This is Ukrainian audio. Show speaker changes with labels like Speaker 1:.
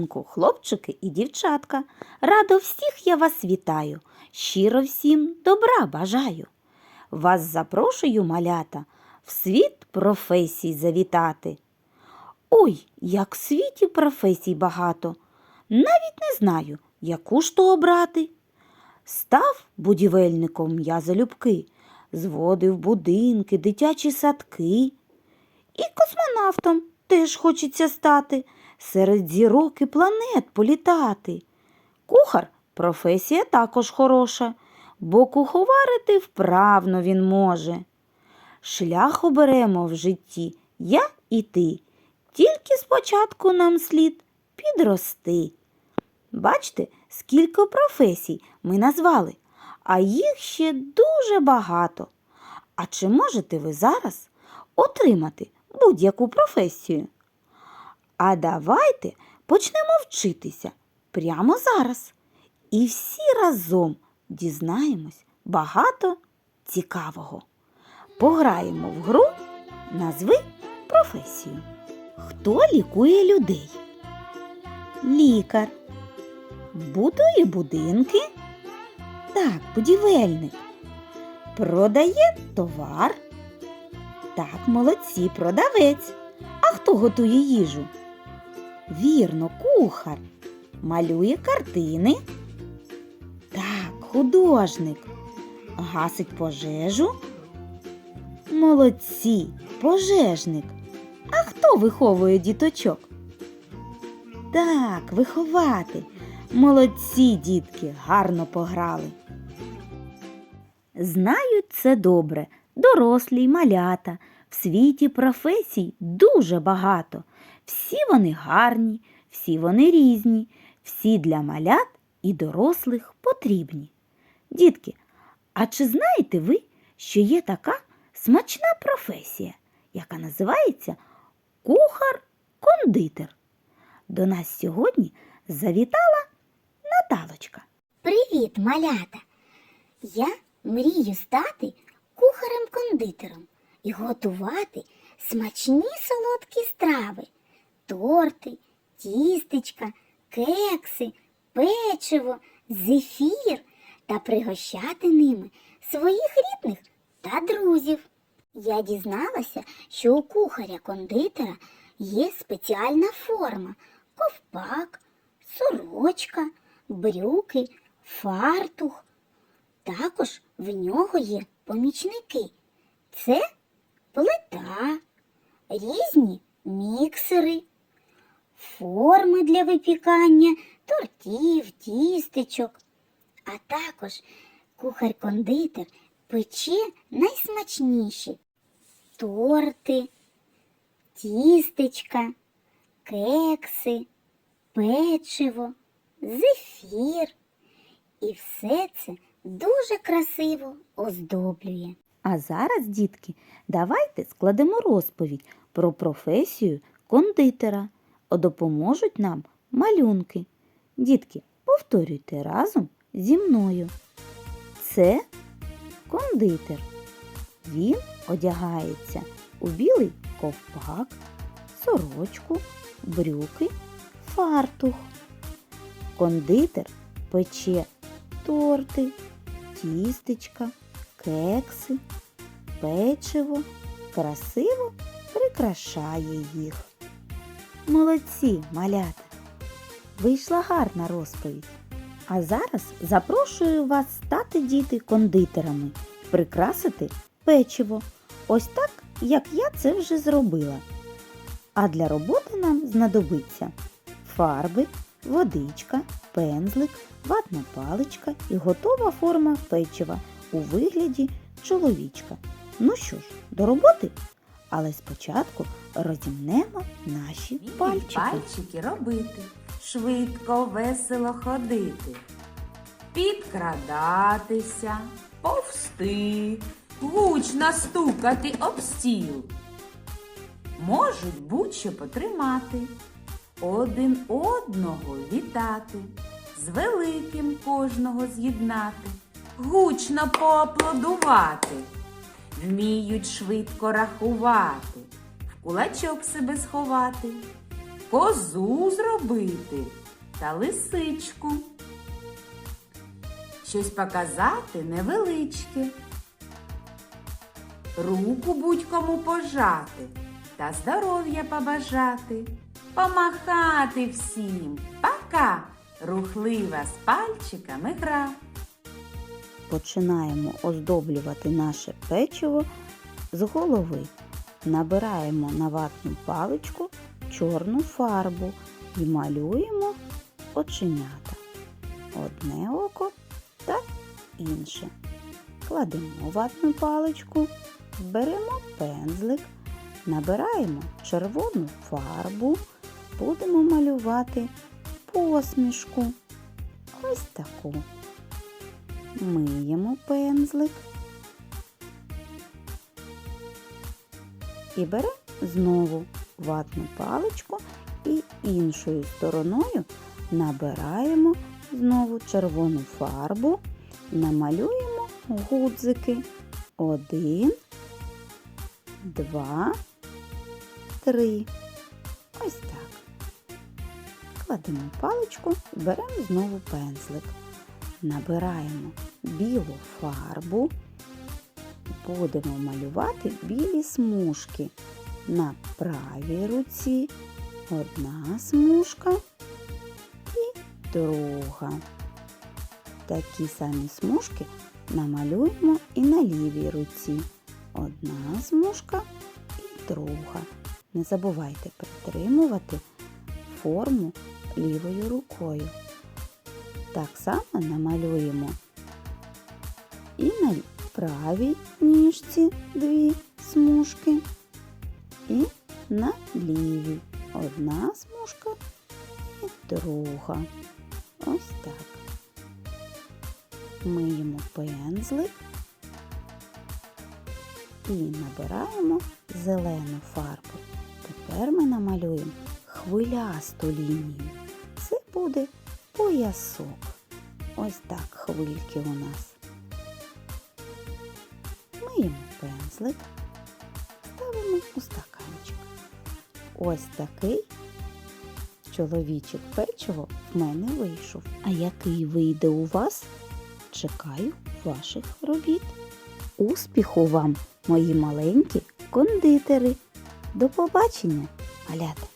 Speaker 1: ранку, хлопчики і дівчатка. Радо всіх я вас вітаю. Щиро всім добра бажаю. Вас запрошую, малята, в світ професій завітати. Ой, як в світі професій багато. Навіть не знаю, яку ж то обрати. Став будівельником я залюбки, зводив будинки, дитячі садки. І космонавтом теж хочеться стати, серед зірок і планет політати. Кухар професія також хороша, бо куховарити вправно він може. Шлях оберемо в житті я і ти, тільки спочатку нам слід підрости. Бачите, скільки професій ми назвали, а їх ще дуже багато. А чи можете ви зараз отримати будь-яку професію? А давайте почнемо вчитися прямо зараз. І всі разом дізнаємось багато цікавого. Пограємо в гру назви професію. Хто лікує людей? Лікар. Будує будинки? Так, будівельник. Продає товар? Так, молодці, продавець. А хто готує їжу? Вірно, кухар. Малює картини? Так, художник. Гасить пожежу? Молодці, пожежник. А хто виховує діточок? Так, виховати. Молодці, дітки, гарно пограли. Знають це добре, дорослі й малята. В світі професій дуже багато. Всі вони гарні, всі вони різні, всі для малят і дорослих потрібні. Дітки, а чи знаєте ви, що є така смачна професія, яка називається кухар-кондитер? До нас сьогодні завітала Наталочка.
Speaker 2: Привіт, малята! Я мрію стати кухарем-кондитером і готувати смачні солодкі страви, торти, тістечка, кекси, печиво, зефір та пригощати ними своїх рідних та друзів. Я дізналася, що у кухаря-кондитера є спеціальна форма ковпак, сорочка, брюки, фартух. Також в нього є помічники. Це плита, різні міксери, форми для випікання, тортів, тістечок. А також кухар-кондитер пече найсмачніші торти, тістечка, кекси, печиво, зефір. І все це дуже красиво оздоблює.
Speaker 1: А зараз, дітки, давайте складемо розповідь про професію кондитера. Допоможуть нам малюнки. Дітки, повторюйте разом зі мною. Це кондитер. Він одягається у білий ковпак, сорочку, брюки, фартух. Кондитер пече торти, тістечка, кекси, печиво, красиво прикрашає їх. Молодці, малята! Вийшла гарна розповідь. А зараз запрошую вас стати діти кондитерами, прикрасити печиво. Ось так, як я це вже зробила. А для роботи нам знадобиться фарби, водичка, пензлик, ватна паличка і готова форма печива у вигляді чоловічка. Ну що ж, до роботи? Але спочатку розімнемо наші пальчики.
Speaker 3: пальчики робити, швидко, весело ходити, підкрадатися, повсти, гучно стукати об стіл. Можуть будь-що потримати, один одного вітати, з великим кожного з'єднати, гучно поаплодувати, вміють швидко рахувати, в кулачок себе сховати козу зробити та лисичку. Щось показати невеличке. Руку будь-кому пожати та здоров'я побажати. Помахати всім. Пока! Рухлива з пальчиками гра.
Speaker 1: Починаємо оздоблювати наше печиво з голови. Набираємо на ватну паличку чорну фарбу і малюємо оченята. Одне око та інше. Кладемо ватну паличку, беремо пензлик, набираємо червону фарбу, будемо малювати посмішку. Ось таку. Миємо пензлик і беремо знову ватну паличку і іншою стороною набираємо знову червону фарбу, намалюємо гудзики. Один, два, три. Ось так. Кладемо паличку беремо знову пензлик. Набираємо білу фарбу, будемо малювати білі смужки. На правій руці одна смужка і друга. Такі самі смужки намалюємо і на лівій руці. Одна смужка і друга. Не забувайте притримувати форму лівою рукою. Так само намалюємо і на правій ніжці дві смужки, і на лівій одна смужка і друга. Ось так. Миємо пензлик і набираємо зелену фарбу. Тепер ми намалюємо хвилясту лінію. Це буде поясок. Ось так хвильки у нас. Миємо пензлик, ставимо у стаканчик. Ось такий чоловічик печиво в мене вийшов. А який вийде у вас? Чекаю ваших робіт. Успіху вам, мої маленькі кондитери! До побачення, малята!